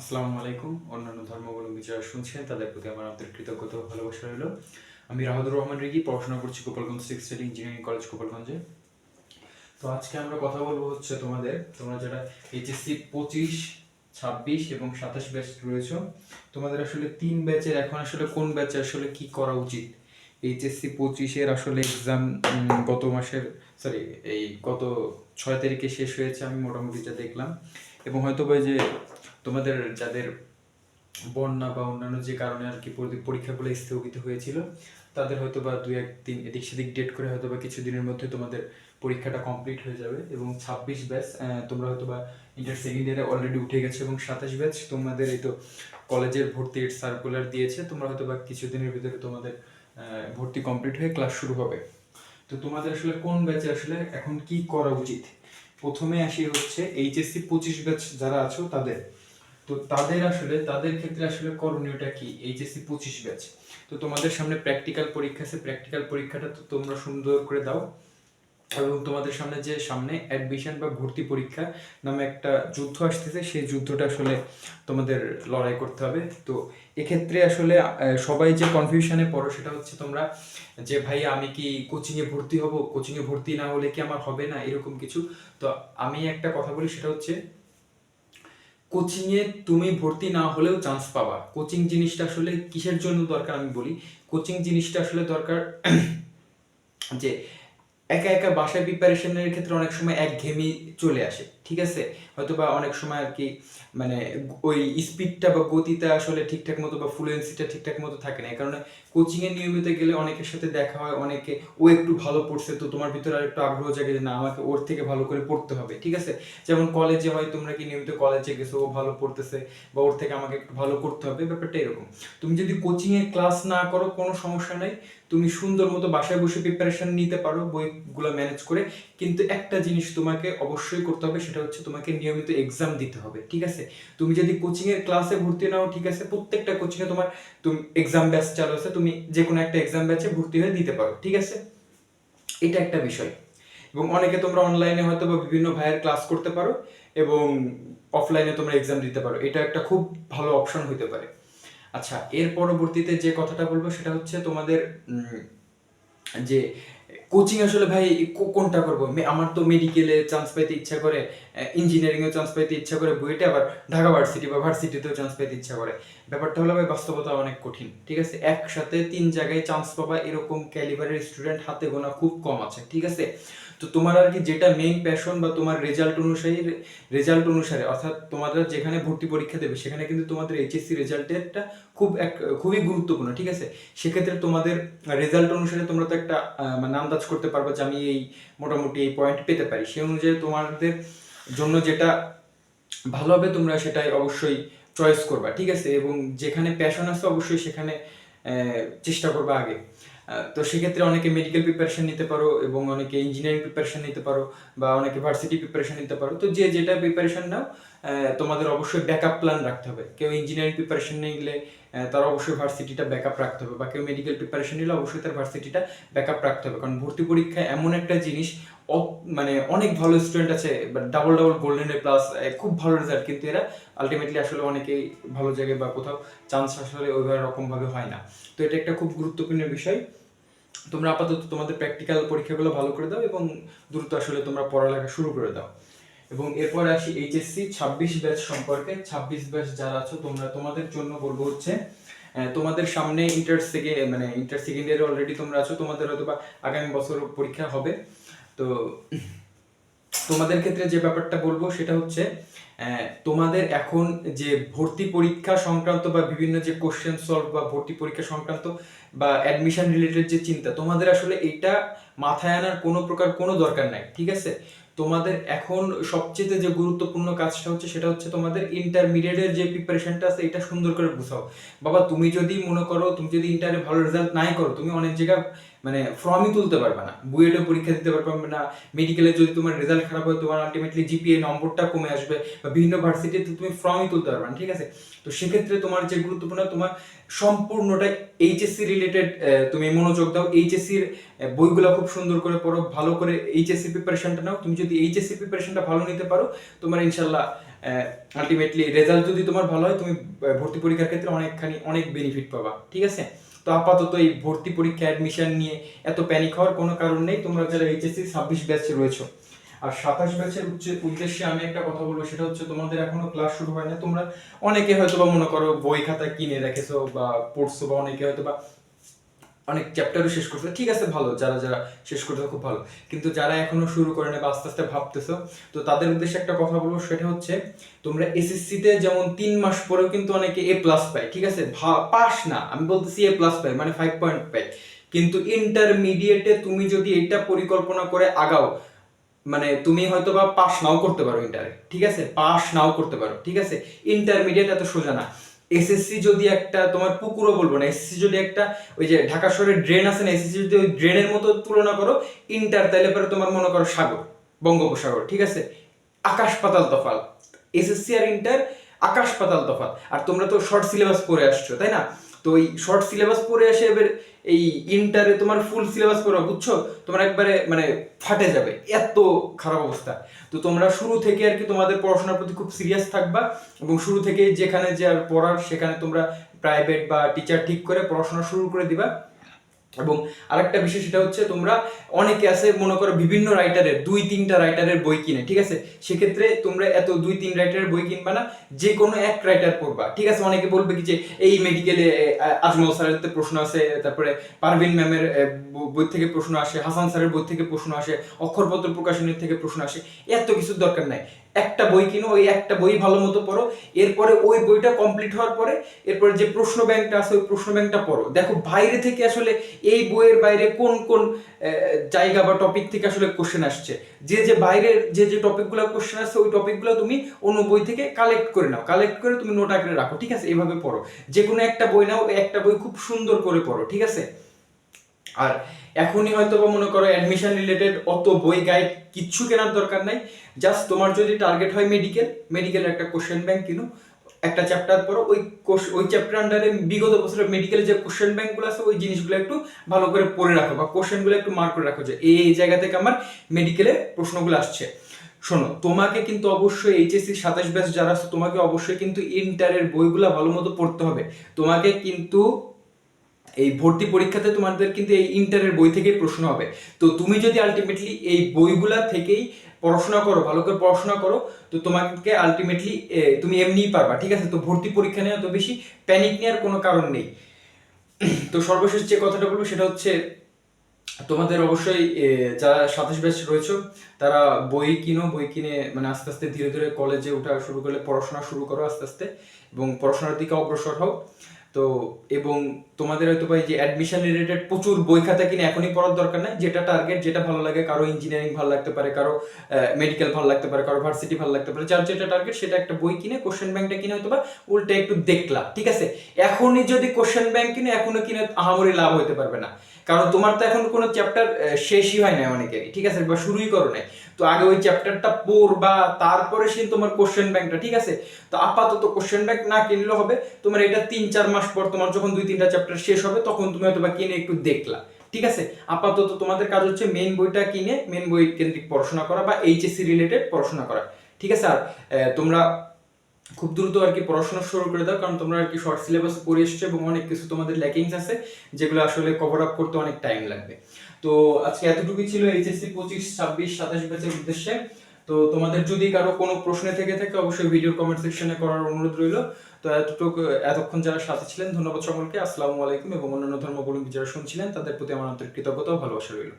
আসসালামু আলাইকুম। অন্যান্য ধর্মাবলম্বী যারা শুনছেন, তাদের প্রতি আমার আন্তরিক কৃতজ্ঞতা ভালোবাসা রইল। আমি রাহাদুর রহমান রিগি, পড়াশোনা করছি Gopalganj six state engineering college গোপালগঞ্জে। তো আজকে আমরা কথা বলব হচ্ছে তোমাদের, তোমরা যারা এইচএসসি পঁচিশ, ছাব্বিশ এবং সাতাশ ব্যাচ রয়েছে, তোমাদের আসলে তিন ব্যাচের এখন আসলে কোন ব্যাচে আসলে কি করা উচিত? এইচএসসি পঁচিশের আসলে এক্সাম গত মাসের সরি এই গত ছয় তারিখে শেষ হয়েছে, আমি মোটামুটি যা দেখলাম। এবং হয়তো বা যে তোমাদের যাদের বন্যা বা অন্যান্য যে কারণে আর কি পরি- পরীক্ষাগুলো স্থগিত হয়েছিল, তাদের হয়তো বা দু এক দিন এদিক সেদিক ডেট করে হয়তো বা কিছুদিনের মধ্যে তোমাদের পরীক্ষাটা কমপ্লিট হয়ে যাবে এবং ছাব্বিশ ব্যাচ তোমরা হয়তো বা ইন্টার সেকেন্ড ইয়ারে অলরেডি উঠে গেছে এবং সাতাশ ব্যাচ তোমাদের এই তো কলেজের ভর্তির সার্কুলার দিয়েছে, তোমরা হয়তো বা কিছুদিনের ভিতরে তোমাদের ভর্তি কমপ্লিট হয়ে ক্লাস শুরু হবে। তো তোমাদের আসলে কোন ব্যাচে আসলে এখন কি করা উচিত? প্রথমে আসি হচ্ছে এইচএসসি পঁচিশ ব্যাচ যারা আছো তাদের। তো তাদের আসলে, তাদের ক্ষেত্রে আসলে করণীয়টা কি? এইচএসসি পঁচিশ ব্যাচ তো তোমাদের সামনে প্র্যাকটিক্যাল পরীক্ষা আছে প্র্যাকটিক্যাল পরীক্ষাটা তো তোমরা সুন্দর করে দাও। এবং তোমাদের সামনে যে সামনে অ্যাডমিশন বা ভর্তি পরীক্ষা নামে একটা যুদ্ধ আসতেছে, সেই যুদ্ধটা আসলে তোমাদের লড়াই করতে হবে। তো এক্ষেত্রে আসলে সবাই যে কনফিউশনে পড়ো সেটা হচ্ছে তোমরা যে, ভাই, আমি কি কোচিংয়ে ভর্তি হব? কোচিংয়ে ভর্তি না হলে কি আমার হবে না? এরকম কিছু। তো আমি একটা কথা বলি, সেটা হচ্ছে কোচিংয়ে তুমি ভর্তি না হলেও চান্স পাবা। কোচিং জিনিসটা আসলে কিসের জন্য দরকার আমি বলি? কোচিং জিনিসটা আসলে দরকার যে একা একা বাসায় প্রিপারেশনের ক্ষেত্রে অনেক সময় এক ঘেমি চলে আসে, ঠিক আছে? হয়তো বা অনেক সময় আর কি মানে ওই স্পিডটা বা গতিটা আসলে ঠিকঠাক মতো বা ফ্লুয়েন্সিটা ঠিকঠাক মতো থাকে না। কারণে কোচিংয়ে নিয়মিত গেলে অনেকের সাথে দেখা হয়, অনেকে, ও একটু ভালো পড়ছে, তো তোমার ভিতরে আর একটু আগ্রহ জাগে যে, না, আমাকে ওর থেকে ভালো করে পড়তে হবে। ঠিক আছে? যেমন কলেজে হয়, তোমরা কি নিয়মিত কলেজে গেছো, ও ভালো পড়তেছে বা ওর থেকে আমাকে একটু ভালো করতে হবে, ব্যাপারটা এরকম। তুমি যদি কোচিংয়ে ক্লাস না করো, কোনো সমস্যা নেই। তুমি সুন্দর মতো বাসায় বসে প্রিপারেশন নিতে পারো বইগুলো ম্যানেজ করে, কিন্তু একটা জিনিস তোমাকে অবশ্যই করতে হবে, সেটা হচ্ছে তোমাকে নিয়মিত এক্সাম দিতে হবে, ঠিক আছে? তুমি যদি কোচিং এর ক্লাসে ভর্তি নাও, ঠিক আছে? প্রত্যেকটা কোচিং এ তোমার তুমি এক্সাম ব্যাচ চালু আছে, তুমি যে কোনো একটা এক্সাম ব্যাচে ভর্তি হয়ে দিতে পারো, ঠিক আছে? এটা একটা বিষয়। এবং অনেকে তোমরা অনলাইনে হয়তো বা বিভিন্ন ভাইয়ের ক্লাস করতে পারো, এবং অফলাইনে তোমরা এক্সাম দিতে পারো। এটা একটা খুব ভালো অপশন হতে পারে। আচ্ছা এর পরবর্তীতে যে কথাটা বলব, সেটা হচ্ছে তোমাদের যে কোচিং আসলে ভাই কোনটা করব? আমার তো মেডিকেলে চান্স পাইতে ইচ্ছা করে ইঞ্জিনিয়ারিং এ চান্স পাইতে ইচ্ছা করে বুয়েটে আবার ঢাকা ভার্সিটি বা ভার্সিটিতেও চান্স পাইতে ইচ্ছা করে। ব্যাপারটা হলো ভাই, বাস্তবতা অনেক কঠিন, ঠিক আছে? একসাথে তিন জায়গায় চান্স পাবা, এরকম ক্যালিবারের স্টুডেন্ট হাতে গোনা খুব কম আছে, ঠিক আছে? তো তোমার আর কি যেটা মেইন প্যাশন বা তোমার রেজাল্ট অনুসারে রেজাল্ট অনুসারে, অর্থাৎ তোমাদের যেখানে ভর্তি পরীক্ষা দেবে, সেখানে কিন্তু তোমাদের এইচএসসি রেজাল্টেরটা খুব এক, খুবই গুরুত্বপূর্ণ, ঠিক আছে? সেক্ষেত্রে তোমাদের রেজাল্ট অনুসারে তোমরা তো একটা মানে আন্দাজ করতে পারব যে আমি এই মোটামুটি এই পয়েন্ট পেতে পারি। সেই অনুযায়ী তোমাদের জন্য যেটা ভালো হবে, তোমরা সেটাই অবশ্যই চয়েস করবা, ঠিক আছে? এবং যেখানে প্যাশন আছে, অবশ্যই সেখানে চেষ্টা করবা আগে। তো সেক্ষেত্রে অনেকে মেডিকেল প্রিপারেশন নিতে পারো এবং অনেকে ইঞ্জিনিয়ারিং প্রিপারেশন নিতে পারো বা অনেকে ভার্সিটি প্রিপারেশন নিতে পারো। তো যে যেটা প্রিপারেশন নাও তোমাদের অবশ্যই ব্যাকআপ প্ল্যান রাখতে হবে। কেউ ইঞ্জিনিয়ারিং প্রিপারেশন নিলে তার অবশ্যই ভার্সিটিটা ব্যাকআপ রাখতে হবে বা কেউ মেডিকেল প্রিপারেশন নিলে অবশ্যই তার ভার্সিটিটা ব্যাকআপ রাখতে হবে। কারণ ভর্তি পরীক্ষা এমন একটা জিনিস মানে অনেক ভালো স্টুডেন্ট আছে double double golden A plus খুব ভালো রেজাল্ট কিন্তু এরা আলটিমেটলি আসলে অনেকেই ভালো জায়গায় বা কোথাও চান্স আসলে ওইভাবে রকমভাবে হয় না। তো এটা একটা খুব গুরুত্বপূর্ণ বিষয়। তোমরা আপাতত তোমাদের প্র্যাকটিক্যাল পরীক্ষাগুলো ভালো করে দাও এবং দ্রুত আসলে তোমরা পড়ালেখা শুরু করে দাও। এবং এরপরে আসি এইচএসসি ছাব্বিশ ব্যাচ সম্পর্কে। ছাব্বিশ ব্যাচ যারা আছো, তোমরা তোমাদের জন্য বলব হচ্ছে তোমাদের সামনে ইন্টার সেকেন্ড মানে ইন্টার সেকেন্ড ইয়ারে অলরেডি তোমরা আছো, তোমাদের হয়তো বা আগামী বছর পরীক্ষা হবে। তো তোমাদের ক্ষেত্রে যে ব্যাপারটা বলব সেটা হচ্ছে তোমাদের এখন যে ভর্তি পরীক্ষা সংক্রান্ত বা বিভিন্ন যে কোশ্চেন সলভ বা ভর্তি পরীক্ষা সংক্রান্ত বা অ্যাডমিশন রিলেটেড যে চিন্তা, তোমাদের আসলে এটা মাথায় আনার কোনো প্রকার কোনো দরকার নাই, ঠিক আছে? তোমাদের এখন সবচেয়ে যে গুরুত্বপূর্ণ কাজটা হচ্ছে সেটা হচ্ছে তোমাদের ইন্টারমিডিয়েটের যে প্রিপারেশনটা আছে, এটা সুন্দর করে বুঝাও বাবা, তুমি যদি মনে করো, তুমি যদি ইন্টারে ভালো রেজাল্ট নাই করো, তুমি অনেক জায়গায় মানে ফর্মই তুলতে পারবে না। বুয়েটে পরীক্ষা দিতে পারবে না মেডিকেলে যদি তোমার রেজাল্ট খারাপ হয়, তোমার আলটিমেটলি জিপিএ নম্বরটা কমে আসবে বা বিভিন্ন ভার্সিটিতে তুমি ফর্মই তুলতে পারবে না, ঠিক আছে? তো সেক্ষেত্রে তোমার যে গুরুত্বপূর্ণ, তোমার সম্পূর্ণটা এইচএসসি রিলেটেড তুমি মনোযোগ দাও। এইচএসসির বইগুলো খুব সুন্দর করে পড়ো, ভালো করে এইচএসসি প্রিপারেশনটা নাও। তুমি যদি এইচএসসি প্রিপারেশনটা ভালো নিতে পারো, তোমার ইনশাল্লাহ আলটিমেটলি রেজাল্ট যদি তোমার ভালো হয়, তুমি ভর্তি পরীক্ষার ক্ষেত্রে অনেকখানি অনেক বেনিফিট পাবা, ঠিক আছে? তো আপাতত এই ভর্তি পরীক্ষা অ্যাডমিশন নিয়ে এত প্যানিক হওয়ার কোনো কারণ নেই। তোমরা যারা এইচএসসি ছাব্বিশ ব্যাচে রয়েছো আর সাতাশ ব্যাচের উদ্দেশ্যে আমি একটা কথা বলব, সেটা হচ্ছে তোমাদের এখনও ক্লাস শুরু হয় না তোমরা অনেকে হয়তো বা মনে করো বই খাতা কিনে রেখেছো বা পড়ছো বা অনেকে হয়তো বা অনেক চ্যাপ্টারও শেষ করছ। ঠিক আছে, ভালো। যারা যারা শেষ করছ, খুব ভালো। কিন্তু যারা এখনও শুরু করে না বা আস্তে আস্তে ভাবতেছো, তো তাদের উদ্দেশ্যে একটা কথা বলব, সেটা হচ্ছে তোমরা এসএসসি তে যেমন তিন মাস পরেও কিন্তু অনেকে এ প্লাস পায়। ঠিক আছে? পাস না। আমি বলতেছি এ প্লাস পায় মানে ফাইভ পয়েন্ট পায় কিন্তু ইন্টারমিডিয়েটে তুমি যদি এটা পরিকল্পনা করে আগাও মানে তুমি হয়তো বা পাস নাও করতে পারো ইন্টারে ঠিক আছে? পাস নাও করতে পারো, ঠিক আছে? ইন্টারমিডিয়েট এত সোজা না। এসএসসি যদি একটা তোমার পুকুরও বলব না এসএসসি যদি একটা ওই যে ঢাকা শহরের ড্রেন আছে না এসএসসি যদি ওই ড্রেনের মতো তুলনা করো ইন্টার তাইলে পরে তোমার মনে করো সাগর, বঙ্গোপসাগর, ঠিক আছে? আকাশ পাতাল তফাল এসএসসি আর ইন্টার আকাশ পাতাল তফাৎ। আর তোমরা তো শর্ট সিলেবাস পড়ে আসছো, তাই না? তো এই শর্ট সিলেবাস পড়ে আসে এবার এই ইন্টারে তোমার ফুল সিলেবাস পড়া, বুঝছ? তোমার একবারে মানে ফাটে যাবে, এত খারাপ অবস্থা। তো তোমরা শুরু থেকে আর কি তোমাদের পড়াশোনার প্রতি খুব সিরিয়াস থাকবা এবং শুরু থেকে যেখানে যে আর পড়ার, সেখানে তোমরা প্রাইভেট বা টিচার ঠিক করে পড়াশোনা শুরু করে দিবা। এবং আরেকটা বিষয় সেটা হচ্ছে তোমরা অনেকে আছে, মনে করো বিভিন্ন রাইটারের দুই তিনটা রাইটারের বই কিনে, ঠিক আছে? সেক্ষেত্রে তোমরা এত দুই তিন রাইটারের বই কিনবা না, যে কোনো এক রাইটার পড়বা, ঠিক আছে? অনেকে বলবে কি যে, এই মেডিকেলে আজমল স্যারের প্রশ্ন আছে, তারপরে পারভিন ম্যামের বই থেকে প্রশ্ন আসে, হাসান স্যারের বই থেকে প্রশ্ন আসে, অক্ষরপত্র প্রকাশনের থেকে প্রশ্ন আসে, এত কিছুর দরকার নাই। একটা বই কিনো, ওই একটা বই ভালো মতো পড়ো। এরপরে ওই বইটা কমপ্লিট হওয়ার পরে, এরপরে যে প্রশ্ন ব্যাংকটা আছে, ওই প্রশ্ন ব্যাংকটা পড়ো। দেখো, বাইরে থেকে আসলে এই বইয়ের বাইরে কোন কোন জায়গা বা টপিক থেকে আসলে কোশ্চেন আসছে? যে যে বাইরের, যে যে টপিকগুলো কোশ্চেন আসছে, ওই টপিকগুলো তুমি অন্য বই থেকে কালেক্ট করে নাও। কালেক্ট করে তুমি নোট আকারে রাখো, ঠিক আছে? এভাবে পড়ো। যে কোনো একটা বই নাও, একটা বই খুব সুন্দর করে পড়ো, ঠিক আছে? আর এখনই হয়তো বা মনে করো অ্যাডমিশন রিলেটেড অত বই গাইড কিচ্ছু কেনার দরকার নাই। জাস্ট তোমার যদি টার্গেট হয় মেডিকেল মেডিকেলের একটা কোশ্চেন ব্যাংক কিনো, একটা চ্যাপ্টার পড়ো, ওই ওই চ্যাপ্টার আন্ডারে বিগত বছরের মেডিকেলের যে কোশ্চেন ব্যাংকগুলো আছে, ওই জিনিসগুলো একটু ভালো করে পড়ে রাখো বা কোশ্চেনগুলো একটু মার্ক করে রাখো যে এই এই জায়গা থেকে আমার মেডিকেলে প্রশ্নগুলো আসছে। শোনো, তোমাকে কিন্তু অবশ্যই এইচএসসি সাতাশ ব্যাচ যারা আছে, তোমাকে অবশ্যই কিন্তু ইন্টারের বইগুলো ভালো মতো পড়তে হবে। তোমাকে কিন্তু এই ভর্তি পরীক্ষাতে তোমাদের কিন্তু এই ইন্টারের বই থেকেই প্রশ্ন হবে। তো তুমি যদি আলটিমেটলি এই বইগুলা থেকেই পড়াশোনা করো, ভালো করে পড়াশোনা করো, তো তোমাকে আলটিমেটলি তুমি এমনিই পারবা, ঠিক আছে? তো ভর্তি পরীক্ষা নিয়ে অত বেশি প্যানিক নেওয়ার কোনো কারণ নেই। তো সর্বশেষ যে কথাটা বলব সেটা হচ্ছে, তোমাদের অবশ্যই যারা সাতাশ ব্যাচ রয়েছে, তারা বই কিনো, বই কিনে মানে আস্তে আস্তে ধীরে ধীরে কলেজে ওঠা শুরু করলে পড়াশোনা শুরু করো আস্তে আস্তে এবং পড়াশোনার দিকে অগ্রসর হও। তো, এবং তোমাদের হয়তো এই যে অ্যাডমিশন রিলেটেড প্রচুর বই খাতা কিনে এখনই পড়ার দরকার নাই। যেটা টার্গেট যেটা ভালো লাগে, কারও ইঞ্জিনিয়ারিং ভালো লাগতে পারে, কারও মেডিকেল ভালো লাগতে পারে, কারও ভার্সিটি ভালো লাগতে পারে, যার যেটা টার্গেট সেটা একটা বই কিনে কোশ্চেন ব্যাংকটা কিনে হয়তো বা উল্টা একটু দেখলা, ঠিক আছে? এখনই যদি কোশ্চেন ব্যাংক কিনে, এখনও কিনে আহামরি লাভ হতে পারবে না। কারণ তোমার তো এখন কোনো চ্যাপ্টার শেষই হয় না অনেকেরই ঠিক আছে? বা শুরুই করো নাই। তো আগে ওই চ্যাপ্টারটা পড়বা, তারপরে সে তোমার কোশ্চেন ব্যাংকটা ঠিক আছে? তো আপাতত কোশ্চেন ব্যাংক না কিনলেও হবে, তোমার এটা তিন, চার মাস পর তোমার যখন দুই, তিনটা চ্যাপ্টার শেষ হবে, তখন তুমি হয়তো কিনে একটু দেখলা। ঠিক আছে? আপাতত তোমাদের কাজ হচ্ছে মেন বইটা কিনে মেন বই কেন্দ্রিক পড়াশোনা করা বা এইচএসসি রিলেটেড পড়াশোনা করা। ঠিক আছে? আর তোমরা খুব দ্রুত আর কি পড়াশোনা শুরু করে দাও, কারণ তোমরা আর কি শর্ট সিলেবাস পড়ে এসছো এবং অনেক কিছু তোমাদের ল্যাকিংস আছে, যেগুলো আসলে কভার আপ করতে অনেক টাইম লাগবে। তো আজকে এতটুকুই ছিল এইচএসসি পঁচিশ, ছাব্বিশ, সাতাশ ব্যাচের উদ্দেশ্যে। তো তোমাদের যদি কারও কোনো প্রশ্নে থেকে থাকে, অবশ্যই ভিডিও কমেন্ট সেকশনে করার অনুরোধ রইল। তো এতটুকু, এতক্ষণ যারা সাথে ছিলেন, ধন্যবাদ সকলকে। আসসালামু আলাইকুম এবং অন্যান্য ধর্মগুলো যারা শুনছিলেন, তাদের প্রতি আমার আন্তরিক কৃতজ্ঞতা ভালোবাসা রইল।